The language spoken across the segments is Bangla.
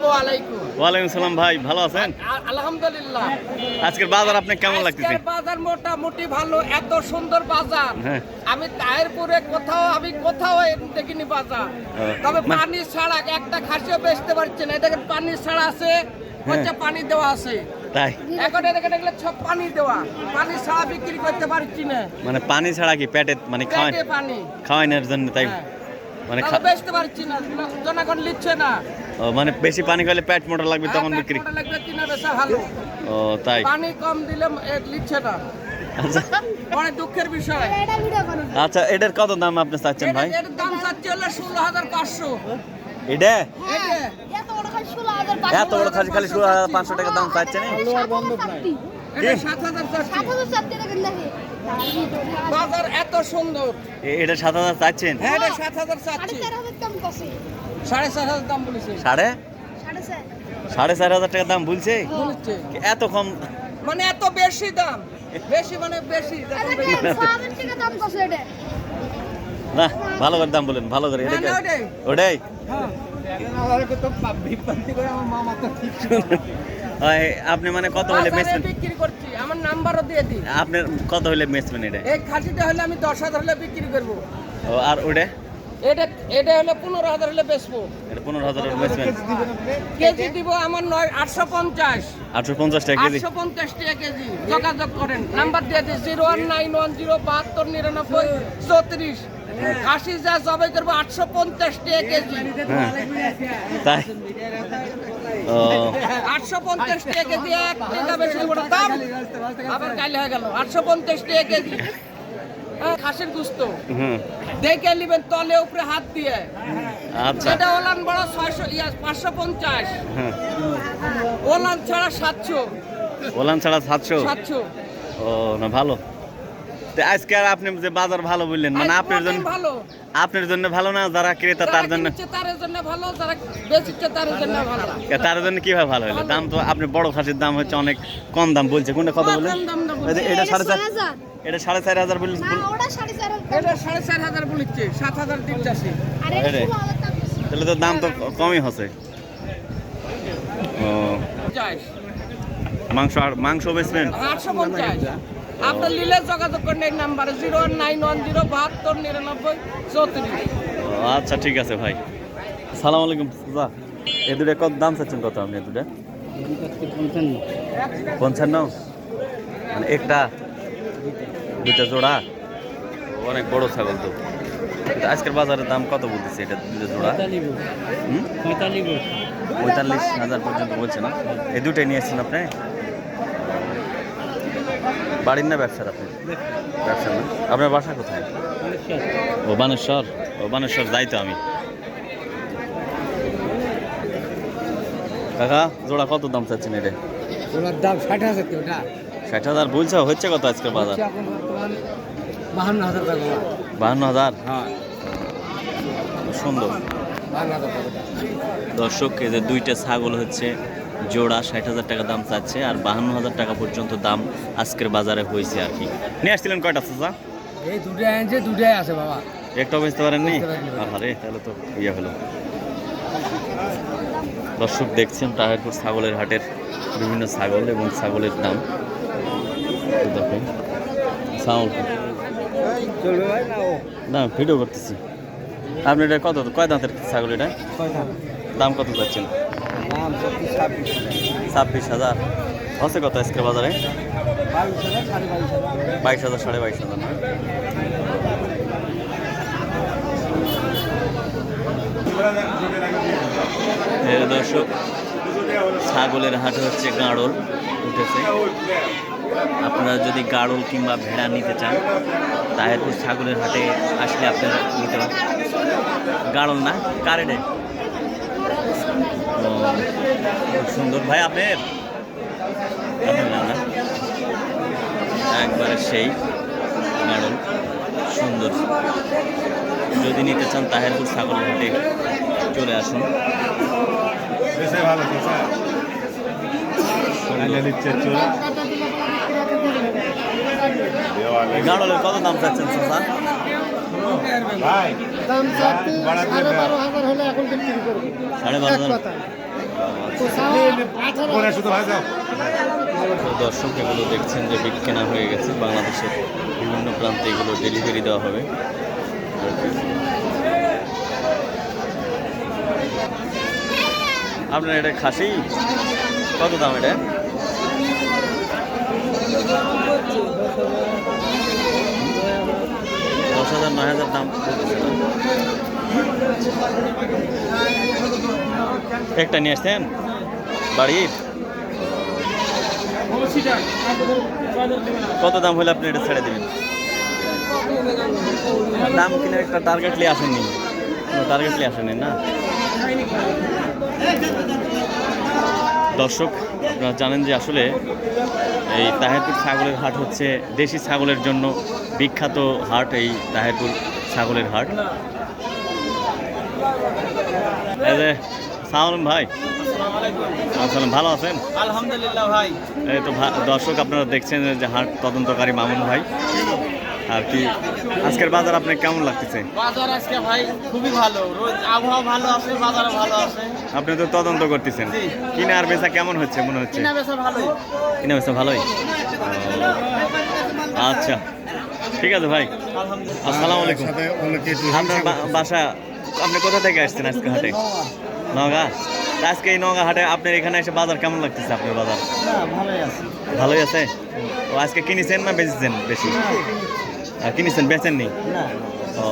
ওয়ালাইকুম ওয়ালাইকুম সালাম ভাই ভালো আছেন? আলহামদুলিল্লাহ। আজকের বাজার আপনার কেমন লাগতেছে? বাজার মোটামুটি ভালো এত সুন্দর বাজার। হ্যাঁ। আমি তায়েরপুরে কোথাও আমি কোথাও দেখিনি বাজার। হ্যাঁ। তবে পানি ছাড়া একটা খাসিও বেচতে পারছে না। পানি ছাড়া আছে হচ্ছে পানি দেওয়া আছে। তাই? এখন সব পানি দেওয়া। পানি ছাড়া বিক্রি করতে পারছি না। মানে পানি ছাড়া কি পেটে মানে খাওয়াই পানি। খাওয়ানোর জন্য তাই? হ্যাঁ। মানে বেচতে পারছি না। জনগণ নিচ্ছে না। ও, মানে বেশি পানি খেলে পেট মোটা লাগবে তখন বিক্রি। লাগবে কিনা বেচা ভালো। ও তাই। পানি কম দিলে নিচ্ছে না। আচ্ছা। বড় দুঃখের বিষয়। আচ্ছা এটার কত দাম আপনি চাচ্ছেন ভাই? দাম চাচ্ছে হলো ষোলো হাজার পাঁচশো। এটা? এত বড় খাসি খালি ষোলো হাজার পাঁচশো টাকা দাম সাত হাজার চাচ্ছি। বাজার এত সুন্দর। এটা সাত হাজার চাচ্ছেন? হ্যাঁ এটা সাত হাজার চাচ্ছি। সাড়ে সাত হাজার দাম বলেছে। সাড়ে? সাড়ে চার। হাজার টাকা দাম বলছে? এত কম? মানে এত বেশি দাম। বেশি মানে বেশি না ভালো করে দাম বলেন ভালো করে এটা ওটাই। ওটাই? হ্যাঁ। আপনি মানে কত হলে বেচবেন? বিক্রি করছি আমার নাম্বারও দিয়ে দিই আপনার কত হলে বেচবেন এটা? এই খাসিটা হলে আমি দশ হাজার হলে বিক্রি করব। ও আর ওটা এটা এটা হলে পনেরো হাজার হলে বেচবো। এটা পনেরো হাজার হলে বেচবেন কেজি দিব আমার নয় আটশো পঞ্চাশ। আটশো পঞ্চাশ টাকা কেজি? আটশো পঞ্চাশ টাকা কেজি। যোগাযোগ করেন। নাম্বার দিয়ে দিই zero one nine one zero বাহাত্তর নিরানব্বই চৌত্রিশ। আশি যা জবাই করব আটশো পঞ্চাশ টাকা কেজি। হ্যাঁ। তাই? আটশো পঞ্চাশ টাকা কেজি এক টাকা বেশি দাম আবার কালি হয়ে গেল আটশো পঞ্চাশ টাকা কেজি। হ্যাঁ, খাসির গুস্ত। হুম। দেখে নিবেন তলে উপরে হাত দিয়ে। আচ্ছা। যেটা ওলান বড় ছয়শো পাঁচশো পঞ্চাশ। হ্যাঁ। ওলান ছাড়া সাতশো। ওলান ছাড়া সাতশো? সাতশো। ও না ভালো। আজকে আর আপনি যে বাজার ভালো বললেন মানে আপনার জন্য ভালো। আপনার জন্য ভালো না যারা ক্রেতা তার জন্য তার জন্য কীভাবে ভালো হলো? দাম তো আপনি বড় খাসির দাম হচ্ছে অনেক কম দাম বলছে। কোনটা বলে দাম বলছে। এটা সাড়ে চার এটা সাড়ে চার হাজার বলছে এটা সাড়ে চার হাজার বলিচ্ছে সাত হাজার তাহলে তো দাম তো কমই হচ্ছে। ও। মাংস আর মাংস বেচবেন? আটশো পঞ্চাশ। আপনার লিলে যোগাযোগ করেন এই নাম্বারে zero one nine one zero বাহাত্তর নিরানব্বই চৌত্রিশ। আচ্ছা ঠিক আছে ভাই। সালাম আলাইকুম যা এ দুটো কত দাম চাচ্ছেন কত আপনি এ দুটো পঞ্চান্ন। মানে একটা? দুইটা জোড়া? অনেক বড় ছাগল তো। আজকের বাজারের দাম কত বলতেছে এটা দুটো জোড়া? পঁয়তাল্লিশ। হাজার পর্যন্ত বলছে না? এই দুটাই নিয়ে এসছেন আপনি? বাড়ির না ব্যবসার আপনি? ব্যবসা না? আপনার বাসা কোথায়? ও বানেশ্বর। ও বানেশ্বর যাই তো আমি। কাকা জোড়া কত দাম চাচ্ছেন এটা? ওনার দাম ষাট হাজার কি ওটা? ষাট হাজার বলছে হচ্ছে কত আজকের বাজার? বাহান্ন হাজার টাকা বাহান্ন হাজার? হ্যাঁ। সুন্দর। দর্শক এই যে দুইটা ছাগল হচ্ছে জোড়া ষাট হাজার টাকা দাম চাচ্ছে আর বাহান্ন হাজার টাকা পর্যন্ত দাম আজকের বাজারে হয়েছে আর কি। নিয়ে আসছিলেন কয়টা চাচা? এই দুটাই আনছে দুটাই আছে বাবা। একটাও বেচতে পারেননি? আরে তাহলে তো ইয়ে হলো। দর্শক দেখছেন তাহেরপুর ছাগলের হাটের বিভিন্ন ছাগল এবং ছাগলের দাম। দেখেন। না ভিডিও করতেছি। আপনি এটা কত কয় দাঁতের ছাগল এটা? দাম কত চাচ্ছেন? ছাব্বিশ হাজার। হচ্ছে কত আজকের বাজারে? বাইশ হাজার সাড়ে বাইশ হাজার। না? দর্শক ছাগলের হাটে হচ্ছে গাঁড়ল উঠেছে। আপনারা যদি গাড়ল কিংবা ভেড়া নিতে চান তাহেরপুর ছাগলের হাটে আসলে আপনারা নিতে পারেন। গাড়ল না খুব সুন্দর। ভাই আপনার আপনার না না। একবারে সেই গাড়ল সুন্দর। যদি নিতে চান তাহেরপুর ছাগল হাটে চলে আসুন। স্যার গাড়লের কত দাম চাচ্ছেন চাচা? ভাই দাম চাচ্ছি সাড়ে বারো হাজার হলে এখন বিক্রি করব। সাড়ে বারো কথা দর্শক এগুলো দেখছেন যে বিট কেনা হয়ে গেছে। বাংলাদেশের বিভিন্ন প্রান্তে এগুলো ডেলিভারি দেওয়া হবে। আপনার এটা খাসি? কত দাম এটা? হাজার, নয় হাজার দাম। একটা নিয়ে আসছেন? বাড়ির? কত দাম হলে আপনি এটা ছেড়ে দেবেন? দাম কিনে একটা টার্গেটলি আসেননি। টার্গেটলি আসেনি না? দর্শক আপনারা জানেন যে আসলে এই তাহেরপুর ছাগলের হাট হচ্ছে দেশি ছাগলের জন্য বিখ্যাত হাট এই তাহেরপুর ছাগলের হাট। সালাম ভাই। আসসালাম ভালো আছেন? আলহামদুলিল্লাহ ভাই। এই তো ভা- দর্শক আপনারা দেখছেন যে হাট তদন্তকারী মামুন ভাই। আর কি আজকের বাজার আপনার কেমন লাগতেছে? বাজার আজকে ভাই খুবই ভালো। রোজ আবহাওয়া ভালো আছে বাজারও ভালো আছে। আপনি তো তদন্ত করতেছেন। কিনা আর বেচা কেমন হচ্ছে মনে হচ্ছে? কিনা বেচা ভালোই। কিনা বেচা ভালোই? আচ্ছা। ঠিক আছে ভাই। আলহামদুলিল্লাহ। আসসালামু আলাইকুম। সাথে অনেকে একটু আপনার বাসা আপনি কোথা থেকে আসছেন আজকে হাটে? নগা আজকে এই নগা হাটে আপনার এখানে এসে বাজার কেমন লাগতেছে আপনার বাজার? ভালোই আছে। ভালোই আছে? ও আজকে কিনেছেন না বেচেছেন বেশি? কিনেছেন বেচেন নি? ও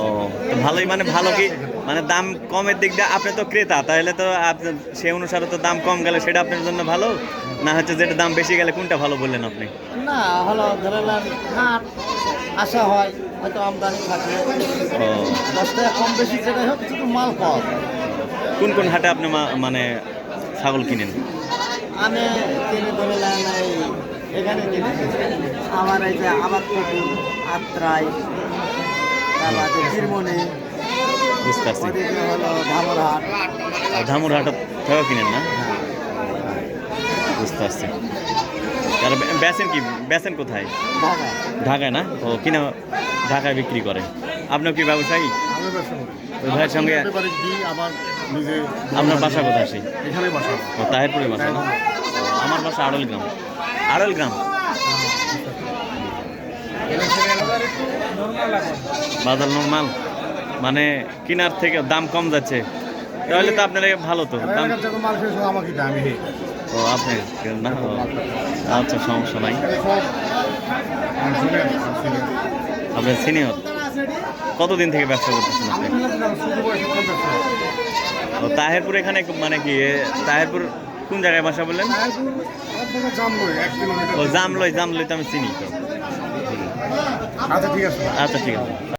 তো ভালোই মানে ভালো কি মানে দাম কমের দিক দিয়ে আপনি তো ক্রেতা তাহলে তো আপনি সেই অনুসারে তো দাম কম গেলে সেটা আপনার জন্য ভালো? না হচ্ছে যেটা দাম বেশি গেলে কোনটা ভালো বললেন আপনি? না হলো আসা হয় হয়তো আমদানি থাকে। ও। দশ টাকা কম বেশি যেটা হোক শুধু মাল পাওয়া কোন কোন হাটে আপনি মানে ছাগল কিনেন? আমি কিনে এই এখানে আমার এই যে আবাদ পুকুর আত্রাই তারপরে হলো ধামরহাট। থেকেও কিনেন না? বুঝতে পারছি আর বে- বেচেন কি? বেচেন কোথায়? ঢাকা ঢাকায় না? ও কিনা ঢাকায় বিক্রি করে। আপনার কি ব্যবসায়ী? ওই ভাইয়ের সঙ্গে আবার আপনার বাসা কোথায় সেই? এখানে বাসা। ও তাহেরপুরে বাসা না? আমার বাসা আড়ল গ্রাম। আড়ল গ্রাম। বাজার নর্মাল মানে কিনার থেকে দাম কম যাচ্ছে। তাহলে তো আপনার ভালো তো। দাম ও আপনি না? আচ্ছা সমস্যা নাই। আপনার সিনিয়র কতদিন থেকে ব্যবসা করতেছেন আপনি? তাহেরপুর এখানে মানে কি তাহেরপুর কোন জায়গায় বাসা বললেন? ও জামলই জামলই তো আমি চিনি তো। আচ্ছা ঠিক আছে। আচ্ছা ঠিক আছে।